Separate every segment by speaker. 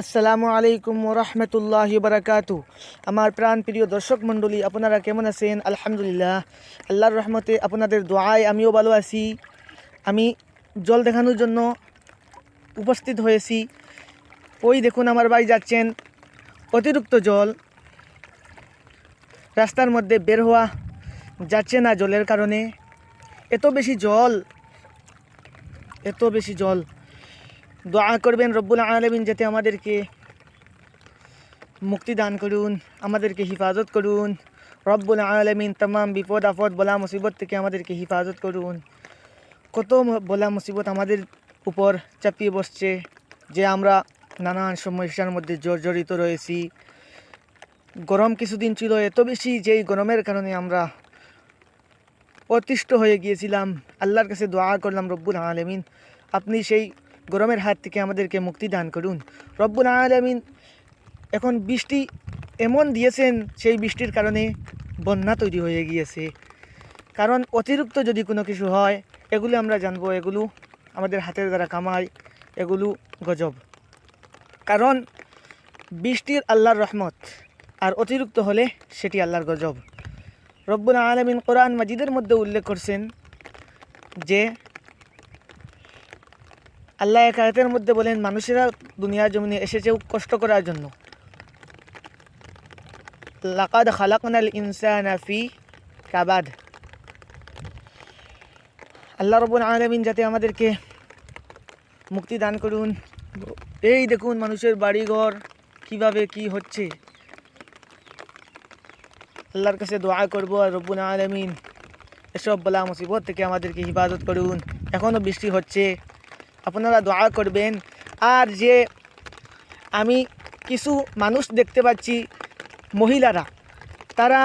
Speaker 1: আসসালামু আলাইকুম রহমতুল্লাহ বারাকাতু। আমার প্রাণ প্রিয় দর্শক মণ্ডলী, আপনারা কেমন আছেন? আলহামদুলিল্লাহ। আল্লাহর রহমতে আপনাদের দোয়ায় আমিও ভালো আছি। আমি জল দেখানোর জন্য উপস্থিত হয়েছি। ওই দেখুন আমার ভাই যাচ্ছেন। অতিরিক্ত জল রাস্তার মধ্যে বের হওয়া যাচ্ছে না জলের কারণে। এত বেশি জল, এত বেশি জল। দোয়া করবেন রব্বুল আলমিন যাতে আমাদেরকে মুক্তি দান করুন, আমাদেরকে হিফাজত করুন। রব্বুল আলমিন তমাম বিপদ, আপদ, বলা মুসিবত থেকে আমাদেরকে হিফাজত করুন। কত বলা মুসিবত আমাদের উপর চাপিয়ে বসছে যে আমরা নানান সমস্যার মধ্যে জর্জরিত রয়েছি। গরম কিছুদিন ছিল, এত বেশি যেই গরমের কারণে আমরা অতিষ্ঠ হয়ে গিয়েছিলাম। আল্লাহর কাছে দোয়া করলাম, রব্বুল আলমিন, আপনি সেই গরমের হাত থেকে আমাদেরকে মুক্তি দান করুন। রব্বুল আলমিন এখন বৃষ্টি এমন দিয়েছেন, সেই বৃষ্টির কারণে বন্যা তৈরি হয়ে গিয়েছে। কারণ অতিরিক্ত যদি কোনো কিছু হয়, এগুলো আমরা জানব, এগুলো আমাদের হাতের দ্বারা কামাই, এগুলো গজব। কারণ বৃষ্টির আল্লাহর রহমত, আর অতিরিক্ত হলে সেটি আল্লাহর গজব। রব্বুল আলমিন কোরআন মাজিদের মধ্যে উল্লেখ করছেন যে আল্লাহ এক আয়াতের মধ্যে বলেন, মানুষেরা দুনিয়া জমিনে এসেছে কষ্ট করার জন্য। লাকাদ খালাকনাল ইনসানা ফি কাবাদ। আল্লাহ রব্বুল আলমিন যাতে আমাদেরকে মুক্তি দান করুন। এই দেখুন মানুষের বাড়িঘর কীভাবে কি হচ্ছে। আল্লাহর কাছে দোয়া করব আর রব্বুল আলমিন এসব বলা মুসিবত থেকে আমাদেরকে হিফাজত করুন। এখনও বৃষ্টি হচ্ছে। আপনারা দোয়া করবেন। আর যে আমি কিছু মানুষ দেখতে পাচ্ছি, মহিলারা, তারা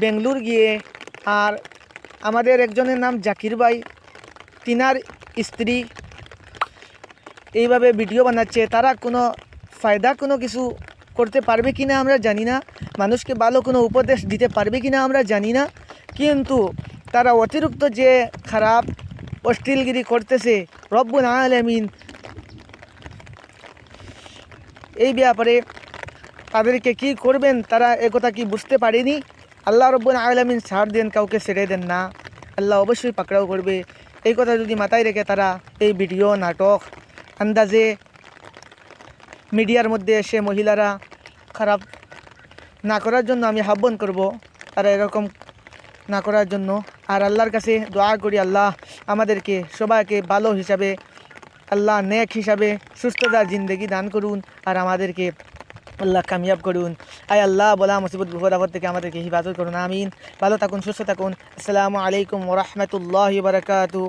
Speaker 1: বেঙ্গলোর গিয়ে, আর আমাদের একজনের নাম জাকির ভাই, তিনার স্ত্রী এইভাবে ভিডিও বানাচ্ছে, তারা কোনো ফায়দা, কোনো কিছু করতে পারবে কি না আমরা জানি না, মানুষকে ভালো কোনো উপদেশ দিতে পারবে কি না আমরা জানি না, কিন্তু তারা অতিরিক্ত যে খারাপ অশ্লীলগিরি করতেছে রব্বুল আলমিন এই ব্যাপারে তাদেরকে কি করবেন, তারা একথা কি বুঝতে পারেনি? আল্লাহ রব্বুল আলমিন ছাড় দেন, কাউকে ছেড়ে দেন না। আল্লাহ অবশ্যই পাকড়াও করবে। এই কথা যদি মাথায় রেখে তারা এই ভিডিও, নাটক আন্দাজে মিডিয়ার মধ্যে এসে মহিলারা খারাপ না করার জন্য আমি আহ্বান করব। তারা এরকম না করার জন্য আর আল্লাহর কাছে দোয়া করি, আল্লাহ আমাদেরকে সবাইকে ভালো হিসাবে, আল্লাহ নেক হিসাবে সুস্থতার জিন্দগি দান করুন আর আমাদেরকে আল্লাহ কামিয়াব করুন। আয় আল্লাহ, বলা মুসিবত বিপদ থেকে আমাদেরকে হিফাজত করুন, আমিন। ভালো থাকুন, সুস্থ থাকুন। আসসালামু আলাইকুম ওরহমতুল্লাহ বারকাতু